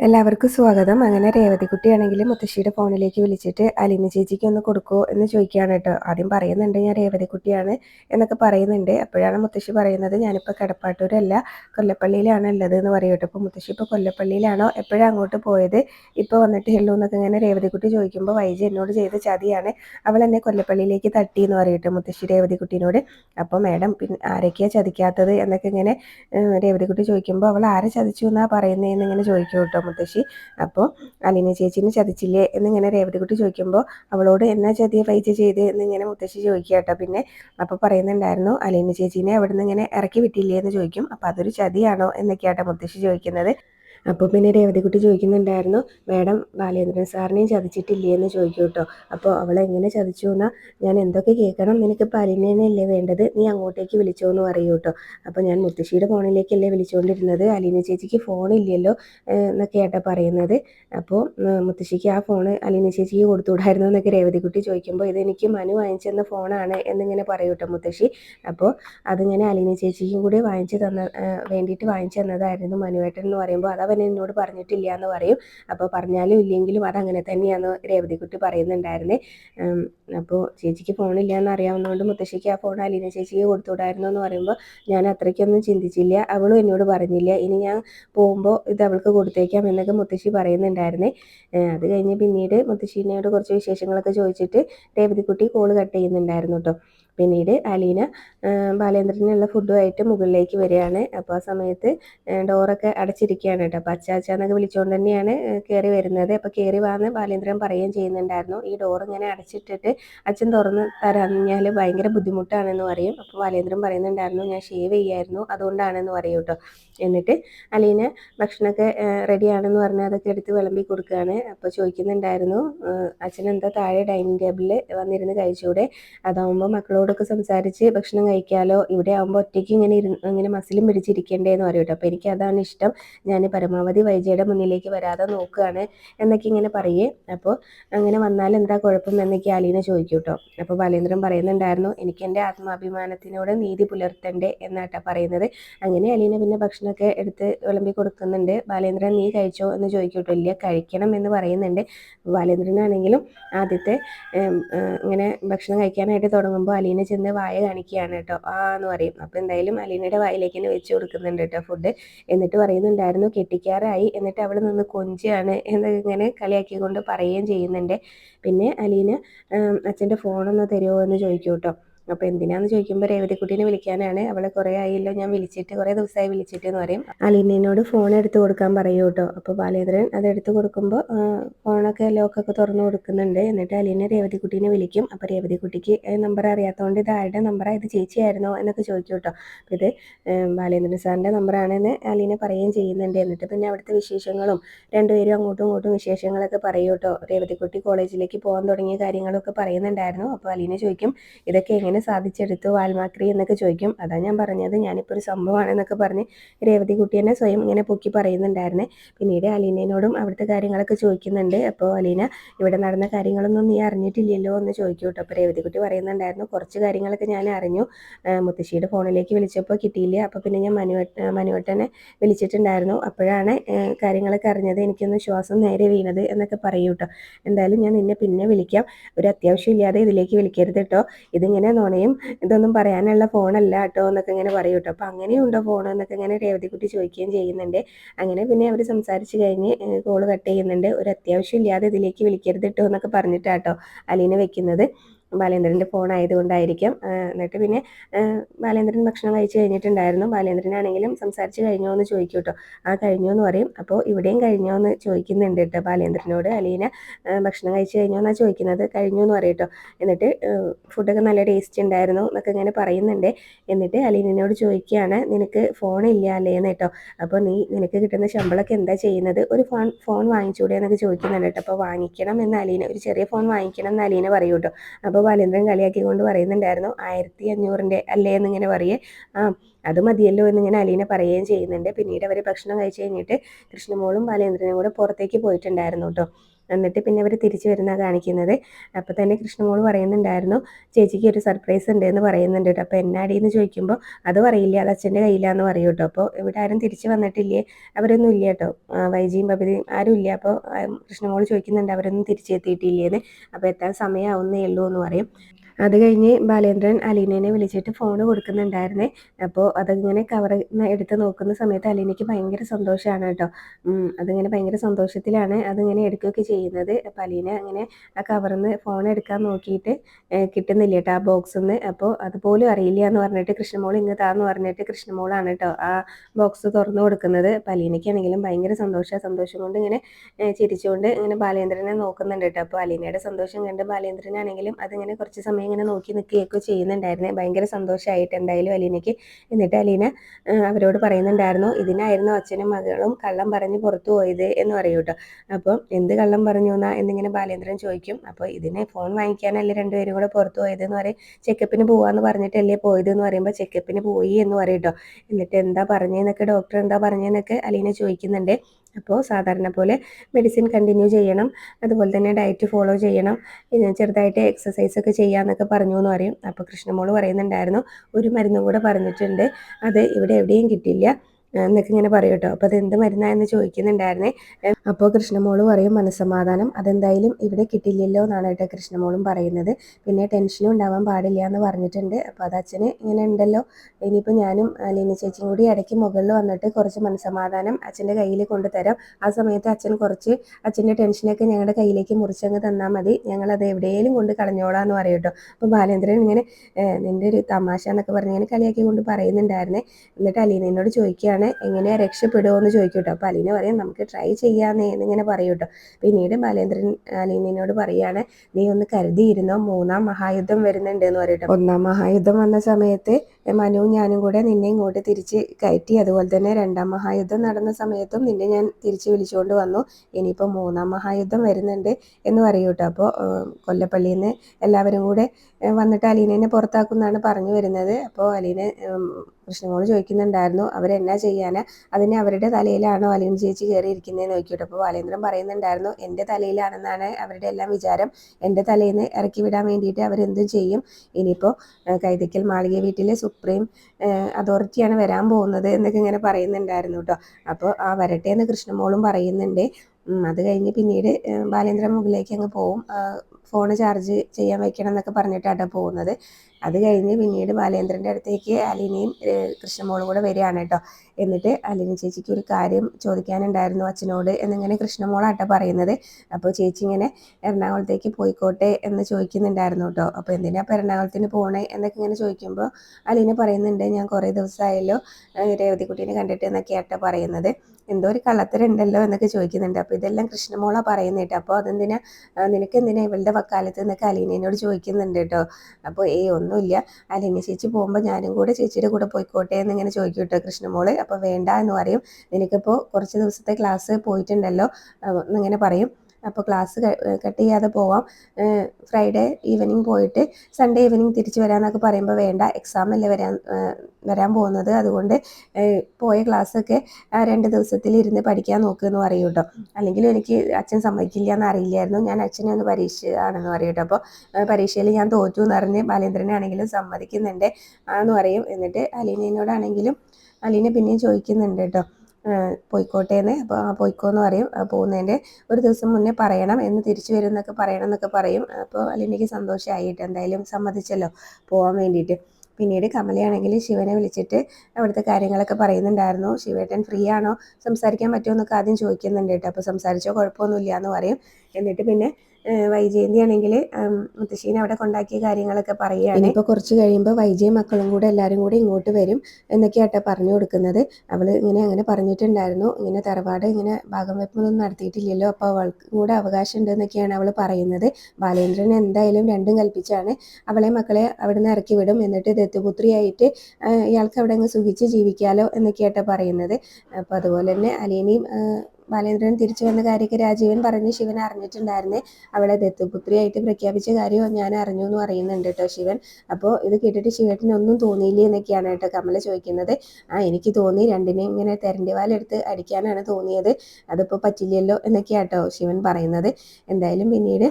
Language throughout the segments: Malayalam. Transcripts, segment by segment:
എല്ലാവർക്കും സ്വാഗതം. അങ്ങനെ രേവതിക്കുട്ടിയാണെങ്കിൽ മുത്തശ്ശിയുടെ ഫോണിലേക്ക് വിളിച്ചിട്ട് അലിന ചേച്ചിക്ക് ഒന്ന് കൊടുക്കുമോ എന്ന് ചോദിക്കുകയാണ് കേട്ടോ. ആദ്യം പറയുന്നുണ്ട് ഞാൻ രേവതിക്കുട്ടിയാണ് എന്നൊക്കെ പറയുന്നുണ്ട്. അപ്പോഴാണ് മുത്തശ്ശി പറയുന്നത് ഞാനിപ്പോൾ കടപ്പാട്ടൂരല്ല കൊല്ലപ്പള്ളിയിലാണ് ഉള്ളത് എന്ന് പറയും കേട്ടോ. അപ്പോൾ മുത്തശ്ശി ഇപ്പോൾ കൊല്ലപ്പള്ളിയിലാണോ എപ്പോഴും അങ്ങോട്ട് പോയത്? ഇപ്പോൾ വന്നിട്ട് ഹെല്ലോ എന്നൊക്കെ ഇങ്ങനെ രേവതിക്കുട്ടി ചോദിക്കുമ്പോൾ വൈജി എന്നോട് ചെയ്ത ചതിയാണ്. അവൾ എന്നെ കൊല്ലപ്പള്ളിയിലേക്ക് തട്ടി എന്ന് പറയട്ടെ മുത്തശ്ശി രേവതിക്കുട്ടീനോട് അപ്പോൾ മാഡം പിന്നെ ആരൊക്കെയാണ് ചതിക്കാത്തത്? എന്നൊക്കെ ഇങ്ങനെ രേവതിക്കുട്ടി ചോദിക്കുമ്പോൾ അവൾ ആരെ ചതിച്ചു എന്നാണ് പറയുന്നതെന്ന് ഇങ്ങനെ ചോദിക്കും കേട്ടോ മുത്തശ്ശി. അപ്പോൾ അലീന ചേച്ചീനെ ചതിച്ചില്ലേ എന്നിങ്ങനെ രേവതിക്കുട്ടി ചോദിക്കുമ്പോൾ അവളോട് എന്നാ ചതിയെ പൈസ ചെയ്ത് എന്നിങ്ങനെ മുത്തശ്ശി ചോദിക്കുക കേട്ടോ. പിന്നെ അപ്പോൾ പറയുന്നുണ്ടായിരുന്നു അലീന ചേച്ചീനെ അവിടെ നിന്ന് ഇങ്ങനെ ഇറക്കി വിട്ടില്ലേ? എന്ന് ചോദിക്കും. അപ്പോൾ അതൊരു ചതിയാണോ എന്നൊക്കെയാട്ടോ മുത്തശ്ശി ചോദിക്കുന്നത്. അപ്പോൾ പിന്നെ രേവതിക്കുട്ടി ചോദിക്കുന്നുണ്ടായിരുന്നു മാഡം ബാലേന്ദ്രൻ സാറിനെയും ചതിച്ചിട്ടില്ലേ? എന്ന് ചോദിക്കും കേട്ടോ. അപ്പോൾ അവളെ എങ്ങനെ ചതിച്ചു എന്നാൽ ഞാൻ എന്തൊക്കെ കേൾക്കണം? നിനക്ക് അലീനേനല്ലേ വേണ്ടത്? നീ അങ്ങോട്ടേക്ക് വിളിച്ചോ എന്ന് പറയൂ കേട്ടോ. അപ്പോൾ ഞാൻ മുത്തശ്ശിയുടെ ഫോണിലേക്കല്ലേ വിളിച്ചുകൊണ്ടിരുന്നത് അലീന ചേച്ചിക്ക് ഫോണില്ലല്ലോ എന്നൊക്കെ ആട്ടാ പറയുന്നത്. അപ്പോൾ മുത്തശ്ശിക്ക് ആ ഫോൺ അലീന ചേച്ചിക്ക് കൊടുത്തുവിടായിരുന്നു എന്നൊക്കെ രേവതിക്കുട്ടി ചോദിക്കുമ്പോൾ ഇത് എനിക്ക് മനു വാങ്ങിച്ചെന്ന ഫോണാണ് എന്നിങ്ങനെ പറയൂ കേട്ടോ മുത്തശ്ശി. അപ്പോൾ അത് ഞാൻ അലീന ചേച്ചിക്കും കൂടി വാങ്ങിച്ചു തന്ന വേണ്ടിയിട്ട് വാങ്ങിച്ചു തന്നതായിരുന്നു മനുവേട്ടൻ എന്ന് പറയുമ്പോൾ അത് അവൻ എന്നോട് പറഞ്ഞിട്ടില്ല എന്ന് പറയും. അപ്പോൾ പറഞ്ഞാലും ഇല്ലെങ്കിലും അതങ്ങനെ തന്നെയാണെന്ന് രേവതിക്കുട്ടി പറയുന്നുണ്ടായിരുന്നേ. അപ്പോൾ ചേച്ചിക്ക് ഫോണില്ല എന്ന് അറിയാവുന്നതുകൊണ്ട് മുത്തശ്ശിക്ക് ആ ഫോൺ അലീന ചേച്ചിക്ക് കൊടുത്തുവിടായിരുന്നു എന്ന് പറയുമ്പോൾ ഞാൻ അത്രയ്ക്കൊന്നും ചിന്തിച്ചില്ല. അവളും എന്നോട് പറഞ്ഞില്ല. ഇനി ഞാൻ പോകുമ്പോൾ ഇത് അവൾക്ക് കൊടുത്തേക്കാം എന്നൊക്കെ മുത്തശ്ശി പറയുന്നുണ്ടായിരുന്നേ. അത് കഴിഞ്ഞ് പിന്നീട് മുത്തശ്ശീനോട് കുറച്ച് വിശേഷങ്ങളൊക്കെ ചോദിച്ചിട്ട് രേവതിക്കുട്ടി കോൾ കട്ട് ചെയ്യുന്നുണ്ടായിരുന്നു കേട്ടോ പിന്നീട് അലീന ബാലേന്ദ്രനുള്ള ഫുഡുമായിട്ട് മുകളിലേക്ക് വരികയാണ്. അപ്പോൾ ആ സമയത്ത് ഡോറൊക്കെ അടച്ചിരിക്കുകയാണ് കേട്ടോ. അപ്പോൾ അച്ചാച്ച എന്നൊക്കെ വിളിച്ചുകൊണ്ട് തന്നെയാണ് കയറി വരുന്നത്. അപ്പോൾ കയറി വന്ന് ബാലേന്ദ്രൻ പറയുകയും ചെയ്യുന്നുണ്ടായിരുന്നു. ഈ ഡോർ ഇങ്ങനെ അടച്ചിട്ടിട്ട് അച്ഛൻ തുറന്ന് തരാഞ്ഞാൽ ഭയങ്കര ബുദ്ധിമുട്ടാണെന്ന് പറയും. അപ്പോൾ ബാലേന്ദ്രൻ പറയുന്നുണ്ടായിരുന്നു ഞാൻ ഷേവ് ചെയ്യായിരുന്നു അതുകൊണ്ടാണെന്ന് പറയും കേട്ടോ എന്നിട്ട് അലീന ഭക്ഷണമൊക്കെ റെഡിയാണെന്ന് പറഞ്ഞാൽ അതൊക്കെ എടുത്ത് വിളമ്പി കൊടുക്കുകയാണ്. അപ്പോൾ ചോദിക്കുന്നുണ്ടായിരുന്നു അച്ഛൻ എന്താ താഴെ ഡൈനിങ് ടേബിളിൽ വന്നിരുന്ന് കഴിച്ചൂടെ? അതാവുമ്പോൾ മക്കളോട് അവരോടൊക്കെ സംസാരിച്ച് ഭക്ഷണം കഴിക്കാമല്ലോ ഇവിടെ ആകുമ്പോൾ ഒറ്റയ്ക്ക് ഇങ്ങനെ ഇരുന്ന് ഇങ്ങനെ മസിലും പിടിച്ചിരിക്കേണ്ടതെന്ന് പറയും കേട്ടോ അപ്പോൾ എനിക്ക് അതാണ് ഇഷ്ടം. ഞാൻ പരമാവധി വൈജയുടെ മുന്നിലേക്ക് വരാതെ നോക്കുകയാണ് എന്നൊക്കെ ഇങ്ങനെ പറയേ. അപ്പോൾ അങ്ങനെ വന്നാൽ എന്താ കുഴപ്പം എന്നൊക്കെ അലീന ചോദിക്കും കേട്ടോ അപ്പോൾ ബാലേന്ദ്രൻ പറയുന്നുണ്ടായിരുന്നു എനിക്ക് എന്റെ ആത്മാഭിമാനത്തിനോട് നീതി പുലർത്തണ്ടേ എന്നാട്ടാ പറയുന്നത്. അങ്ങനെ അലീന പിന്നെ ഭക്ഷണമൊക്കെ എടുത്ത് വിളമ്പി കൊടുക്കുന്നുണ്ട്. ബാലേന്ദ്രൻ നീ കഴിച്ചോ എന്ന് ചോദിക്കും ഇല്ല കഴിക്കണം എന്ന് പറയുന്നുണ്ട്. ബാലേന്ദ്രനാണെങ്കിലും ആദ്യത്തെ ഇങ്ങനെ ഭക്ഷണം കഴിക്കാനായിട്ട് തുടങ്ങുമ്പോൾ അലീന അലീന ചെന്ന് വായ കാണിക്കുകയാണ് കേട്ടോ. ആ എന്ന് പറയും. അപ്പോൾ എന്തായാലും അലീനയുടെ വായിലേക്ക് തന്നെ വെച്ച് കൊടുക്കുന്നുണ്ട് കേട്ടോ ഫുഡ് എന്നിട്ട് പറയുന്നുണ്ടായിരുന്നു കെട്ടിക്കാറായി എന്നിട്ട് അവിടെ നിന്ന് കൊഞ്ചാണ് എന്നിങ്ങനെ കളിയാക്കിക്കൊണ്ട് പറയുകയും ചെയ്യുന്നുണ്ട്. പിന്നെ അലീന അച്ഛന്റെ ഫോണൊന്ന് തരുമോ എന്ന് ചോദിക്കും കേട്ടോ. അപ്പോൾ എന്തിനാന്ന് ചോദിക്കുമ്പോൾ രേവതിക്കുട്ടീനെ വിളിക്കാനാണ്. അവളെ കുറേ ആയില്ലോ ഞാൻ വിളിച്ചിട്ട് കുറേ ദിവസമായി വിളിച്ചിട്ട് എന്ന് പറയും. അലീനോട് ഫോൺ എടുത്ത് കൊടുക്കാൻ പറയൂ കേട്ടോ അപ്പോൾ ബാലേന്ദ്രൻ അത് എടുത്ത് കൊടുക്കുമ്പോൾ ഫോണൊക്കെ ലോക്കൊക്കെ തുറന്നു കൊടുക്കുന്നുണ്ട്. എന്നിട്ട് അലീന രേവതിക്കുട്ടീനെ വിളിക്കും. അപ്പോൾ രേവതിക്കുട്ടിക്ക് നമ്പർ അറിയാത്തതുകൊണ്ട് ഇത് ആരുടെ നമ്പറാണ് ഇത് ചേച്ചിയായിരുന്നോ? എന്നൊക്കെ ചോദിക്കും കേട്ടോ അപ്പോൾ ഇത് ബാലേന്ദ്രൻ സാറിന്റെ നമ്പറാണെന്ന് അലീന പറയുകയും ചെയ്യുന്നുണ്ട്. എന്നിട്ട് പിന്നെ അവിടുത്തെ വിശേഷങ്ങളും രണ്ടുപേരും അങ്ങോട്ടും ഇങ്ങോട്ടും വിശേഷങ്ങളൊക്കെ പറയൂ കേട്ടോ രേവതിക്കുട്ടി കോളേജിലേക്ക് പോകാൻ തുടങ്ങിയ കാര്യങ്ങളൊക്കെ പറയുന്നുണ്ടായിരുന്നു. അപ്പോൾ അലീന ചോദിക്കും ഇതൊക്കെ എങ്ങനെ എങ്ങനെ സാധിച്ചെടുത്തു. വാൽമാക്രി എന്നൊക്കെ ചോദിക്കും. അതാ ഞാൻ പറഞ്ഞത്. ഞാനിപ്പോൾ ഒരു സംഭവമാണെന്നൊക്കെ പറഞ്ഞ് രേവതി കുട്ടി തന്നെ സ്വയം ഇങ്ങനെ പൊക്കി പറയുന്നുണ്ടായിരുന്നെ. പിന്നീട് അലീനയോടും അവിടുത്തെ കാര്യങ്ങളൊക്കെ ചോദിക്കുന്നുണ്ട്. അപ്പോൾ അലീന ഇവിടെ നടന്ന കാര്യങ്ങളൊന്നും നീ അറിഞ്ഞിട്ടില്ലല്ലോ എന്ന് ചോദിക്കും കേട്ടോ. അപ്പോൾ രേവതി കുട്ടി പറയുന്നുണ്ടായിരുന്നു. കുറച്ച് കാര്യങ്ങളൊക്കെ ഞാൻ അറിഞ്ഞു. മുത്തശ്ശിയുടെ ഫോണിലേക്ക് വിളിച്ചപ്പോൾ കിട്ടിയില്ല. അപ്പോൾ പിന്നെ ഞാൻ മനുവട്ട മനുവട്ടനെ വിളിച്ചിട്ടുണ്ടായിരുന്നു. അപ്പോഴാണ് കാര്യങ്ങളൊക്കെ അറിഞ്ഞത് എനിക്കൊന്ന് ശ്വാസം നേരെ വീണത് എന്നൊക്കെ പറയൂ കേട്ടോ. എന്തായാലും ഞാൻ നിന്നെ പിന്നെ വിളിക്കാം. ഒരു അത്യാവശ്യം ഇല്ലാതെ ഇതിലേക്ക് വിളിക്കരുത് കേട്ടോ. ഇതിങ്ങനെ നുണയും ഇതൊന്നും പറയാനുള്ള ഫോണല്ല കേട്ടോ എന്നൊക്കെ ഇങ്ങനെ പറയും കേട്ടോ. അപ്പം അങ്ങനെയുണ്ടോ ഫോൺ എന്നൊക്കെ ഇങ്ങനെ രേവതിക്കുട്ടി ചോദിക്കുകയും ചെയ്യുന്നുണ്ട്. അങ്ങനെ പിന്നെ അവർ സംസാരിച്ച് കഴിഞ്ഞ് കോൾ കട്ട് ചെയ്യുന്നുണ്ട്. ഒരു അത്യാവശ്യം ഇല്ലാതെ ഇതിലേക്ക് വിളിക്കരുത് കേട്ടോ എന്നൊക്കെ പറഞ്ഞിട്ടാട്ടോ അലീന വെക്കുന്നത്. ബാലേന്ദ്രന്റെ ഫോൺ ആയതുകൊണ്ടായിരിക്കും. എന്നിട്ട് പിന്നെ ബാലേന്ദ്രൻ ഭക്ഷണം കഴിച്ച് കഴിഞ്ഞിട്ടുണ്ടായിരുന്നു. ബാലേന്ദ്രനാണെങ്കിലും സംസാരിച്ച് കഴിഞ്ഞോ എന്ന് ചോദിക്കും കേട്ടോ ആ കഴിഞ്ഞോ എന്ന് പറയും. അപ്പോൾ ഇവിടെയും കഴിഞ്ഞോ എന്ന് ചോദിക്കുന്നുണ്ട് കേട്ടോ ബാലേന്ദ്രനോട്. അലീന ഭക്ഷണം കഴിച്ച് കഴിഞ്ഞോ എന്നാണ് ചോദിക്കുന്നത്? കഴിഞ്ഞു എന്ന് പറയും കേട്ടോ എന്നിട്ട് ഫുഡൊക്കെ നല്ല ടേസ്റ്റ് ഉണ്ടായിരുന്നു എന്നൊക്കെ ഇങ്ങനെ പറയുന്നുണ്ട്. എന്നിട്ട് അലീനോട് ചോദിക്കുകയാണ് നിനക്ക് ഫോൺ ഇല്ല അല്ലേന്ന് കേട്ടോ. അപ്പോൾ നീ നിനക്ക് കിട്ടുന്ന ശമ്പളമൊക്കെ എന്താ ചെയ്യുന്നത്? ഒരു ഫോൺ ഫോൺ വാങ്ങിച്ചൂടെ എന്നൊക്കെ ചോദിക്കുന്നുണ്ട് കേട്ടോ. അപ്പോൾ വാങ്ങിക്കണം എന്ന് അലീന ഒരു ചെറിയ ഫോൺ വാങ്ങിക്കണം എന്ന് അലീന പറയൂ കേട്ടോ അപ്പോൾ ബാലേന്ദ്രൻ കളിയാക്കിക്കൊണ്ട് പറയുന്നുണ്ടായിരുന്നു ആയിരത്തി അഞ്ഞൂറിന്റെ അല്ലേ എന്നിങ്ങനെ പറയേ. ആ അത് മതിയല്ലോ എന്നിങ്ങനെ അലീന പറയുകയും ചെയ്യുന്നുണ്ട്. പിന്നീട് അവർ ഭക്ഷണം കഴിച്ച് കഴിഞ്ഞിട്ട് കൃഷ്ണമോളും ബാലേന്ദ്രനും കൂടെ പുറത്തേക്ക് പോയിട്ടുണ്ടായിരുന്നു കേട്ടോ എന്നിട്ട് പിന്നെ അവർ തിരിച്ചു വരുന്ന കാണിക്കുന്നത്. അപ്പോൾ തന്നെ കൃഷ്ണമോൾ പറയുന്നുണ്ടായിരുന്നു ചേച്ചിക്ക് ഒരു സർപ്രൈസ് ഉണ്ട് എന്ന് പറയുന്നുണ്ട് കേട്ടോ അപ്പോൾ എന്നാടി എന്ന് ചോദിക്കുമ്പോൾ അത് പറയില്ല അത് അച്ഛന്റെ കയ്യിലാന്ന് പറയും കേട്ടോ അപ്പോൾ ഇവിടെ ആരും തിരിച്ചു വന്നിട്ടില്ലേ? അവരൊന്നും ഇല്ല കേട്ടോ വൈജിയും ബബിതയും ആരും ഇല്ല. അപ്പോൾ കൃഷ്ണമോൾ ചോദിക്കുന്നുണ്ട് അവരൊന്നും തിരിച്ചെത്തിയിട്ടില്ലേന്ന്. അപ്പോൾ എത്താൻ സമയമാവുന്നേ ഉള്ളൂ എന്ന് പറയും. അത് കഴിഞ്ഞ് ബാലേന്ദ്രൻ അലീനേനെ വിളിച്ചിട്ട് ഫോൺ കൊടുക്കുന്നുണ്ടായിരുന്നേ. അപ്പോൾ അതിങ്ങനെ കവർ എടുത്ത് നോക്കുന്ന സമയത്ത് അലീനയ്ക്ക് ഭയങ്കര സന്തോഷമാണ് കേട്ടോ അതിങ്ങനെ ഭയങ്കര സന്തോഷത്തിലാണ് അതിങ്ങനെ എടുക്കുകയൊക്കെ അപ്പോൾ അലീന അങ്ങനെ ആ കവറിൽ നിന്ന് ഫോൺ എടുക്കാൻ നോക്കിയിട്ട് കിട്ടുന്നില്ല കേട്ടോ ആ ബോക്സിൽ നിന്ന് അപ്പോൾ അതുപോലും അറിയില്ല എന്ന് പറഞ്ഞിട്ട് കൃഷ്ണമോൾ ഇങ്ങതാന്ന് പറഞ്ഞിട്ട് കൃഷ്ണമോളാണ് കേട്ടോ ആ ബോക്സ് തുറന്നു കൊടുക്കുന്നത്. അപ്പോൾ അലീനയ്ക്കാണെങ്കിലും ഭയങ്കര സന്തോഷമാണ് സന്തോഷം കൊണ്ട് ഇങ്ങനെ ചിരിച്ചുകൊണ്ട് ഇങ്ങനെ ബാലേന്ദ്രനെ നോക്കുന്നുണ്ട് കേട്ടോ അപ്പോൾ അലീനയുടെ സന്തോഷം കണ്ട് ബാലേന്ദ്രനാണെങ്കിലും അതിങ്ങനെ കുറച്ച് സമയം ഇങ്ങനെ നോക്കി നിൽക്കുകയൊക്കെ ചെയ്യുന്നുണ്ടായിരുന്നു. ഭയങ്കര സന്തോഷമായിട്ട് എന്തായാലും അലീനയ്ക്ക്. എന്നിട്ട് അലീന അവരോട് പറയുന്നുണ്ടായിരുന്നു ഇതിനായിരുന്നു അച്ഛനും മകളും കള്ളം പറഞ്ഞ് പുറത്തു പോയത് എന്ന് പറയൂ കേട്ടോ അപ്പോൾ എന്ത് കള്ളം പറഞ്ഞു എന്നാ എന്നിങ്ങനെ ബാലേന്ദ്രൻ ചോദിക്കും. അപ്പോൾ ഇതിനെ ഫോൺ വാങ്ങിക്കാനല്ലേ രണ്ടുപേരും കൂടെ പുറത്തു പോയത് എന്ന് പറയും. ചെക്കപ്പിന് പോവാന്ന് പറഞ്ഞിട്ടല്ലേ പോയത് എന്ന് പറയുമ്പോൾ ചെക്കപ്പിന് പോയി എന്ന് പറയും കേട്ടോ എന്നിട്ട് എന്താ പറഞ്ഞതെന്നൊക്കെ ഡോക്ടർ എന്താ പറഞ്ഞതെന്നൊക്കെ അലീന ചോദിക്കുന്നുണ്ട്. അപ്പോൾ സാധാരണ പോലെ മെഡിസിൻ കണ്ടിന്യൂ ചെയ്യണം. അതുപോലെ തന്നെ ഡയറ്റ് ഫോളോ ചെയ്യണം. ചെറുതായിട്ട് എക്സസൈസ് ഒക്കെ ചെയ്യാമെന്നൊക്കെ പറഞ്ഞു എന്ന് പറയും. അപ്പോൾ കൃഷ്ണമോൾ പറയുന്നുണ്ടായിരുന്നു. ഒരു മരുന്നും കൂടെ പറഞ്ഞിട്ടുണ്ട്. അത് ഇവിടെ എവിടെയും കിട്ടില്ല. എന്നൊക്കെ ഇങ്ങനെ പറയും കേട്ടോ അപ്പോൾ അത് എന്ത് മരുന്നായെന്ന് ചോദിക്കുന്നുണ്ടായിരുന്നേ. അപ്പോൾ കൃഷ്ണമോൾ പറയും മനസ്സമാധാനം അതെന്തായാലും ഇവിടെ കിട്ടില്ലല്ലോ എന്നാണ് കേട്ടോ കൃഷ്ണമോളും പറയുന്നത്. പിന്നെ ടെൻഷനും ഉണ്ടാവാൻ പാടില്ല എന്ന് പറഞ്ഞിട്ടുണ്ട്. അപ്പോൾ അത് അച്ഛന് ഇങ്ങനെ ഉണ്ടല്ലോ. ഇനിയിപ്പോൾ ഞാനും ലിനി ചേച്ചിയും കൂടി ഇടയ്ക്ക് മുകളിൽ വന്നിട്ട് കുറച്ച് മനസ്സമാധാനം അച്ഛന്റെ കയ്യിൽ കൊണ്ടുതരാം. ആ സമയത്ത് അച്ഛൻ കുറച്ച് അച്ഛന്റെ ടെൻഷനൊക്കെ ഞങ്ങളുടെ കയ്യിലേക്ക് മുറിച്ചങ്ങ് തന്നാൽ മതി. ഞങ്ങളത് എവിടെയെങ്കിലും കൊണ്ട് കളഞ്ഞോളാം എന്ന് പറയും കേട്ടോ അപ്പോൾ ബാലേന്ദ്രൻ ഇങ്ങനെ നിന്റെ ഒരു തമാശ എന്നൊക്കെ പറഞ്ഞ് ഇങ്ങനെ കളിയാക്കി കൊണ്ട് പറയുന്നുണ്ടായിരുന്നേ. എന്നിട്ട് അലീനയോട് ചോദിക്കുകയാണ് എങ്ങനെ രക്ഷപ്പെടുമോ ചോദിക്കും കേട്ടോ അപ്പോൾ അലീന പറയും നമുക്ക് ട്രൈ ചെയ്യാന്നേ എന്നിങ്ങനെ പറയും കേട്ടോ. പിന്നീട് ബാലേന്ദ്രൻ അലീനയോട് പറയാണ് നീ ഒന്ന് കരുതിയിരുന്നോ മൂന്നാം മഹായുദ്ധം വരുന്നുണ്ട് എന്ന് പറയട്ടോ ഒന്നാം മഹായുദ്ധം വന്ന സമയത്ത് മനുവും ഞാനും കൂടെ നിന്നെ ഇങ്ങോട്ട് തിരിച്ച് കയറ്റി. അതുപോലെ തന്നെ രണ്ടാം മഹായുദ്ധം നടന്ന സമയത്തും നിന്നെ ഞാൻ തിരിച്ച് വിളിച്ചുകൊണ്ട് വന്നു. ഇനിയിപ്പോൾ മൂന്നാം മഹായുദ്ധം വരുന്നുണ്ട് എന്ന് പറയൂ കേട്ടോ അപ്പോൾ കൊല്ലപ്പള്ളിയിൽ നിന്ന് എല്ലാവരും കൂടെ വന്നിട്ട് അലീനെ പുറത്താക്കുന്നാണ് പറഞ്ഞു വരുന്നത്. അപ്പോൾ അലീനെ കൃഷ്ണനോട് ചോദിക്കുന്നുണ്ടായിരുന്നു അവരെന്നാ ചെയ്യാനാ? അതിന് അവരുടെ തലയിലാണോ അലീൻ ചേച്ചി കയറിയിരിക്കുന്നതെന്ന് നോക്കിയിട്ട്. അപ്പോൾ ബാലേന്ദ്രൻ പറയുന്നുണ്ടായിരുന്നു എന്റെ തലയിലാണെന്നാണ് അവരുടെ എല്ലാം വിചാരം. എന്റെ തലയിൽ നിന്ന് ഇറക്കി വിടാൻ വേണ്ടിയിട്ട് അവരെന്തും ചെയ്യും. ഇനിയിപ്പോൾ കൈതയ്ക്കൽ മാളിക വീട്ടിലെ സുപ്രീം അതോറിറ്റിയാണ് വരാൻ പോകുന്നത് എന്നൊക്കെ ഇങ്ങനെ പറയുന്നുണ്ടായിരുന്നു കേട്ടോ അപ്പോൾ ആ വരട്ടെ എന്ന് കൃഷ്ണമോളും പറയുന്നുണ്ട്. അത് കഴിഞ്ഞ് പിന്നീട് ബാലേന്ദ്രൻ മുകളിലേക്ക് അങ്ങ് പോവും. ഫോൺ ചാർജ് ചെയ്യാൻ വെക്കണം എന്നൊക്കെ പറഞ്ഞിട്ടാണ് പോകുന്നത്. അത് കഴിഞ്ഞ് പിന്നീട് ബാലേന്ദ്രന്റെ അടുത്തേക്ക് അലിനയും കൃഷ്ണമോളും കൂടെ വരികയാണ് കേട്ടോ. എന്നിട്ട് അലിനി ചേച്ചിക്ക് ഒരു കാര്യം ചോദിക്കാനുണ്ടായിരുന്നു അച്ഛനോട് എന്നിങ്ങനെ കൃഷ്ണമോളാട്ടോ പറയുന്നത്. അപ്പോൾ ചേച്ചി ഇങ്ങനെ എറണാകുളത്തേക്ക് പോയിക്കോട്ടെ എന്ന് ചോദിക്കുന്നുണ്ടായിരുന്നു കേട്ടോ. അപ്പോൾ എന്തിനാ അപ്പോൾ എറണാകുളത്തിന് പോകണേ എന്നൊക്കെ ഇങ്ങനെ ചോദിക്കുമ്പോൾ അലീന പറയുന്നുണ്ട് ഞാൻ കുറേ ദിവസമായല്ലോ രേവതിക്കുട്ടീനെ കണ്ടിട്ട് എന്നൊക്കെ ആട്ടോ പറയുന്നത്. എന്തോ ഒരു കള്ളത്തരുണ്ടല്ലോ എന്നൊക്കെ ചോദിക്കുന്നുണ്ട്. അപ്പോൾ ഇതെല്ലാം കൃഷ്ണമോള പറയുന്നത് അപ്പോൾ അതെന്തിനാ നിനക്ക് എന്തിനാ ഇവളുടെ വക്കാലത്ത് എന്നൊക്കെ അലീനയോട് ചോദിക്കുന്നുണ്ട് കേട്ടോ അപ്പോൾ ഏ ഒന്നുമില്ല. അലീന ചേച്ചി പോകുമ്പോൾ ഞാനും കൂടെ ചേച്ചിയുടെ കൂടെ പോയിക്കോട്ടെ എന്നിങ്ങനെ ചോദിക്കും കേട്ടോ കൃഷ്ണമോൾ. അപ്പോൾ വേണ്ട എന്ന് പറയും. നിനക്കിപ്പോൾ കുറച്ച് ദിവസത്തെ ക്ലാസ് പോയിട്ടുണ്ടല്ലോ എന്നിങ്ങനെ പറയും. അപ്പോൾ ക്ലാസ് കട്ട് ചെയ്യാതെ പോവാം. ഫ്രൈഡേ ഈവനിങ് പോയിട്ട് സൺഡേ ഈവനിങ് തിരിച്ചു വരാമെന്നൊക്കെ പറയുമ്പോൾ വേണ്ട എക്സാം അല്ലേ വരാൻ വരാൻ പോകുന്നത്. അതുകൊണ്ട് പോയ ക്ലാസ്സൊക്കെ രണ്ട് ദിവസത്തിൽ ഇരുന്ന് പഠിക്കാൻ നോക്കുമെന്ന് പറയും കേട്ടോ അല്ലെങ്കിൽ എനിക്ക് അച്ഛൻ സമ്മതിക്കില്ല എന്ന് അറിയില്ലായിരുന്നു. ഞാൻ അച്ഛനെ ഒന്ന് പരീക്ഷ ആണെന്ന് പറയും കേട്ടോ അപ്പോൾ പരീക്ഷയിൽ ഞാൻ തോറ്റു എന്ന് പറഞ്ഞ് ബാലേന്ദ്രനാണെങ്കിലും സമ്മതിക്കുന്നുണ്ട് എന്ന് പറയും. എന്നിട്ട് അലീനയോടാണെങ്കിലും അലീന പിന്നെയും ചോദിക്കുന്നുണ്ട് കേട്ടോ. പോയിക്കോട്ടെ എന്ന് അപ്പോൾ ആ പോയിക്കോന്ന് പറയും. പോകുന്നതിന്റെ ഒരു ദിവസം മുന്നേ പറയണം. എന്ന് തിരിച്ചു വരും എന്നൊക്കെ പറയണം എന്നൊക്കെ പറയും. അപ്പോൾ അലിനയ്ക്ക് സന്തോഷമായിട്ട് എന്തായാലും സമ്മതിച്ചല്ലോ പോകാൻ വേണ്ടിയിട്ട്. പിന്നീട് കമലയാണെങ്കിൽ ശിവനെ വിളിച്ചിട്ട് അവിടുത്തെ കാര്യങ്ങളൊക്കെ പറയുന്നുണ്ടായിരുന്നു. ശിവേട്ടൻ ഫ്രീ ആണോ? സംസാരിക്കാൻ പറ്റുമോ എന്നൊക്കെ ആദ്യം ചോദിക്കുന്നുണ്ട് കേട്ടോ. അപ്പോൾ സംസാരിച്ചോ കുഴപ്പമൊന്നുമില്ല എന്ന് പറയും. എന്നിട്ട് പിന്നെ വൈജയന്തി ആണെങ്കിൽ മുത്തശ്ശീനെ അവിടെ കൊണ്ടാക്കിയ കാര്യങ്ങളൊക്കെ പറയുകയാണ്. ഇപ്പോൾ കുറച്ച് കഴിയുമ്പോൾ വൈജയ മക്കളും കൂടെ എല്ലാവരും കൂടി ഇങ്ങോട്ട് വരും എന്നൊക്കെയാട്ടോ പറഞ്ഞു കൊടുക്കുന്നത്. അവൾ ഇങ്ങനെ അങ്ങനെ പറഞ്ഞിട്ടുണ്ടായിരുന്നു. ഇങ്ങനെ തറവാട് ഇങ്ങനെ ഭാഗം വെപ്പൊന്നും നടത്തിയിട്ടില്ലല്ലോ. അപ്പോൾ അവൾക്ക് കൂടെ അവകാശം ഉണ്ട് എന്നൊക്കെയാണ് അവൾ പറയുന്നത്. ബാലേന്ദ്രൻ എന്തായാലും രണ്ടും കൽപ്പിച്ചാണ്. അവളെ മക്കളെ അവിടെ നിന്ന് ഇറക്കി വിടും. എന്നിട്ട് ദത്തുപുത്രിയായിട്ട് ഇയാൾക്ക് അവിടെ അങ്ങ് സുഖിച്ച് ജീവിക്കാലോ എന്നൊക്കെയാട്ടോ പറയുന്നത്. അപ്പോൾ അതുപോലെ തന്നെ അലീനയും ബാലേന്ദ്രൻ തിരിച്ചു വന്ന കാര്യമൊക്കെ രാജീവൻ പറഞ്ഞ് ശിവൻ അറിഞ്ഞിട്ടുണ്ടായിരുന്നേ. അവളെ ദത്തുപുത്രിയായിട്ട് പ്രഖ്യാപിച്ച കാര്യം ഞാൻ അറിഞ്ഞു എന്ന് പറയുന്നുണ്ട് കേട്ടോ ശിവൻ. അപ്പോൾ ഇത് കേട്ടിട്ട് ശിവേട്ടനൊന്നും തോന്നിയില്ലേ എന്നൊക്കെയാണ് കേട്ടോ കമല ചോദിക്കുന്നത്. ആ എനിക്ക് തോന്നി രണ്ടിനെ ഇങ്ങനെ തെരണ്ടിവാലെടുത്ത് അടിക്കാനാണ് തോന്നിയത്. അതിപ്പോൾ പറ്റില്ലല്ലോ എന്നൊക്കെയാട്ടോ ശിവൻ പറയുന്നത്. എന്തായാലും പിന്നീട്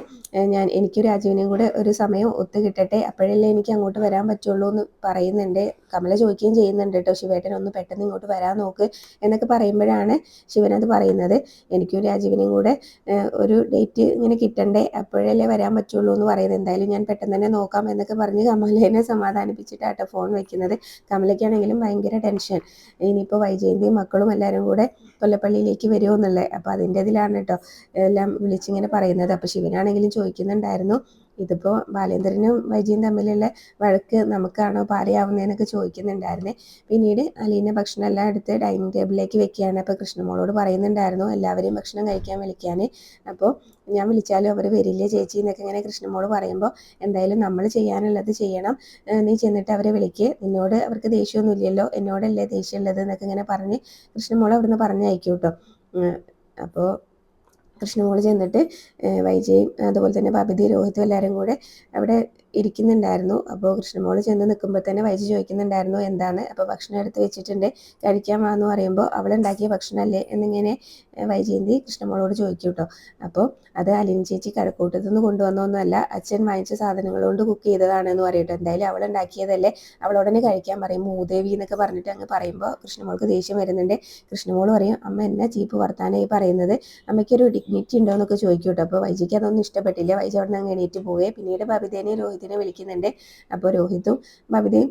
ഞാൻ എനിക്ക് രാജീവിനെയും കൂടെ ഒരു സമയം ഒത്തു കിട്ടട്ടെ അപ്പോഴല്ലേ എനിക്ക് അങ്ങോട്ട് വരാൻ പറ്റുള്ളൂ എന്ന് പറയുന്നുണ്ട്. കമല ചോദിക്കുകയും ചെയ്യുന്നുണ്ട് കേട്ടോ ശിവേട്ടൻ ഒന്ന് പെട്ടെന്ന് ഇങ്ങോട്ട് വരാൻ നോക്ക് എന്നൊക്കെ പറയുമ്പോഴാണ് ശിവൻ അത് പറയുന്നത്. എനിക്കും രാജീവിനും കൂടെ ഒരു ഡേറ്റ് ഇങ്ങനെ കിട്ടണ്ടേ? അപ്പോഴല്ലേ വരാൻ പറ്റുള്ളൂ എന്ന് പറയുന്നത്. എന്തായാലും ഞാൻ പെട്ടെന്ന് തന്നെ നോക്കാം എന്നൊക്കെ പറഞ്ഞ് കമലേനെ സമാധാനിപ്പിച്ചിട്ടാട്ടോ ഫോൺ വെക്കുന്നത്. കമലയ്ക്കാണെങ്കിലും ഭയങ്കര ടെൻഷൻ. ഇനിയിപ്പോൾ വൈജയന്തിയും മക്കളും എല്ലാവരും കൂടെ കൊല്ലപ്പള്ളിയിലേക്ക് വരുമോ എന്നുള്ളത് അപ്പോൾ അതിന്റെ ഇതിലാണ് കേട്ടോ എല്ലാം വിളിച്ചിങ്ങനെ പറയുന്നത്. അപ്പോൾ ശിവനാണെങ്കിലും ചോദിക്കുന്നുണ്ടായിരുന്നു ഇതിപ്പോൾ ബാലേന്ദ്രനും വൈജിയും തമ്മിലുള്ള വഴക്ക് നമുക്കാണോ പാരയാവുന്നതെന്നൊക്കെ ചോദിക്കുന്നുണ്ടായിരുന്നേ. പിന്നീട് അലീന ഭക്ഷണം എല്ലാം എടുത്ത് ഡൈനിങ് ടേബിളിലേക്ക് വെക്കുകയാണ്. അപ്പോൾ കൃഷ്ണമോളോട് പറയുന്നുണ്ടായിരുന്നു എല്ലാവരെയും ഭക്ഷണം കഴിക്കാൻ വിളിക്കാൻ അപ്പോൾ ഞാൻ വിളിച്ചാലും അവർ വരില്ല ചേച്ചി എന്നൊക്കെ ഇങ്ങനെ കൃഷ്ണമോൾ പറയുമ്പോൾ എന്തായാലും നമ്മൾ ചെയ്യാനുള്ളത് ചെയ്യണം. നീ ചെന്നിട്ട് അവരെ വിളിക്ക്. നിന്നോട് അവർക്ക് ദേഷ്യമൊന്നും ഇല്ലല്ലോ എന്നോടല്ലേ ദേഷ്യമുള്ളത് എന്നൊക്കെ ഇങ്ങനെ പറഞ്ഞ് കൃഷ്ണമോൾ അവിടുന്ന് പറഞ്ഞയക്കും കേട്ടോ. അപ്പോൾ കൃഷ്ണമോൾ ചെന്നിട്ട് വൈജയും അതുപോലെ തന്നെ ബബിതി രോഹിത്തും എല്ലാവരും കൂടെ അവിടെ ഇരിക്കുന്നുണ്ടായിരുന്നു. അപ്പോൾ കൃഷ്ണമോൾ ചെന്ന് നിൽക്കുമ്പോൾ തന്നെ വൈജി ചോദിക്കുന്നുണ്ടായിരുന്നു എന്താണ്? അപ്പോൾ ഭക്ഷണം എടുത്ത് വെച്ചിട്ടുണ്ട്. കഴിക്കാൻ വാന്ന് പറയുമ്പോൾ അവളുണ്ടാക്കിയ ഭക്ഷണമല്ലേ എന്നിങ്ങനെ വൈജയന്തി കൃഷ്ണമോളോട് ചോദിക്കും കേട്ടോ അപ്പോൾ അത് അലിൻ ചേച്ചി കഴക്കൂട്ടത്തു നിന്ന് കൊണ്ടുവന്നൊന്നുമല്ല അച്ഛൻ വാങ്ങിച്ച സാധനങ്ങൾ കൊണ്ട് കുക്ക് ചെയ്തതാണെന്ന് പറയട്ടോ എന്തായാലും അവൾ ഉണ്ടാക്കിയതല്ലേ അവളോടനെ കഴിക്കാൻ പറയും. മൂദേവി എന്നൊക്കെ പറഞ്ഞിട്ട് അങ്ങ് പറയുമ്പോൾ കൃഷ്ണമോൾക്ക് ദേഷ്യം വരുന്നുണ്ട്. കൃഷ്ണമോൾ പറയും അമ്മ എന്നാ ചീപ്പ് വർത്താനായി പറയുന്നത്? അമ്മയ്ക്കൊരു ഡിഗ്നിറ്റി ഉണ്ടോ? എന്നൊക്കെ ചോദിക്കും കേട്ടോ അപ്പോൾ വൈജിക്ക് അതൊന്നും ഇഷ്ടപ്പെട്ടില്ല. വൈജി അവിടെ നിന്ന് അങ്ങ് എണീറ്റ് പോവേ. പിന്നീട് ബബിതേനെ രോഹിതിനെ വിളിക്കുന്നുണ്ട്. അപ്പോൾ രോഹിത്തും ഭവിതയും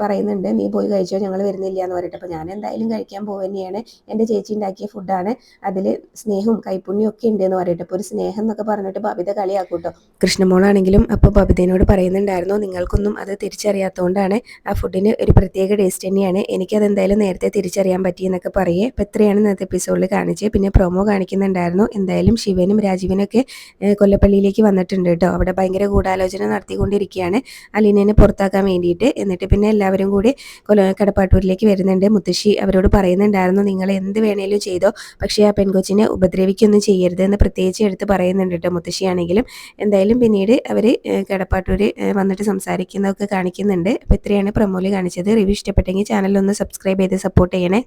പറയുന്നുണ്ട് നീ പോയി കഴിച്ചോ ഞങ്ങൾ വരുന്നില്ല എന്ന് പറയട്ടെ അപ്പോൾ ഞാൻ എന്തായാലും കഴിക്കാൻ പോവുകയാണ് എന്റെ ചേച്ചി ഉണ്ടാക്കിയ ഫുഡാണ് അതിൽ സ്നേഹവും കൈപ്പുണ്യം ഒക്കെ ഉണ്ട് എന്ന് പറയട്ടെ അപ്പോൾ ഒരു സ്നേഹം എന്നൊക്കെ പറഞ്ഞിട്ട് ബബിത കളിയാക്കൂട്ടോ. കൃഷ്ണമോളാണെങ്കിലും അപ്പോൾ ബബിതേനോട് പറയുന്നുണ്ടായിരുന്നു നിങ്ങൾക്കൊന്നും അത് തിരിച്ചറിയാത്തതുകൊണ്ടാണ് ആ ഫുഡിന് ഒരു പ്രത്യേക ടേസ്റ്റ് തന്നെയാണ്. എനിക്കത് എന്തായാലും നേരത്തെ തിരിച്ചറിയാൻ പറ്റി എന്നൊക്കെ പറയേ. അപ്പോൾ എത്രയാണ് ഇന്നത്തെ എപ്പിസോഡിൽ കാണിച്ചത്. പിന്നെ പ്രൊമോ കാണിക്കുന്നുണ്ടായിരുന്നു. എന്തായാലും ശിവനും രാജീവനൊക്കെ കൊല്ലപ്പള്ളിയിലേക്ക് വന്നിട്ടുണ്ട് കേട്ടോ. അവിടെ ഭയങ്കര ഗൂഢാലോചന നടത്തിക്കൊണ്ടിരിക്കുകയാണ് അലീനേനെ പുറത്താക്കാൻ വേണ്ടിയിട്ട്. എന്നിട്ട് പിന്നെ എല്ലാവരും കൂടി കൊല കടപ്പാട്ടൂരിലേക്ക് വരുന്നുണ്ട്. മുത്തശ്ശി അവരോട് പറയുന്നുണ്ടായിരുന്നു നിങ്ങൾ എന്ത് വേണേലും ചെയ്തോ പക്ഷേ ആ പെൺകൊച്ചിനെ ഉപദ്രവിക്കൊന്നും ചെയ്യരുത് എന്ന് പ്രത്യേകിച്ച് എടുത്ത് പറയുന്നുണ്ട് കേട്ടോ മുത്തശ്ശിയാണെങ്കിലും. എന്തായാലും പിന്നീട് അവർ കടപ്പാട്ടൂർ വന്നിട്ട് സംസാരിക്കുന്നതൊക്കെ കാണിക്കുന്നുണ്ട്. അപ്പോൾ ഇത്രയാണ് പ്രമോൽ കാണിച്ചത്. റിവ്യൂ ഇഷ്ടപ്പെട്ടെങ്കിൽ ചാനലൊന്ന് സബ്സ്ക്രൈബ് ചെയ്ത് സപ്പോർട്ട് ചെയ്യണേ.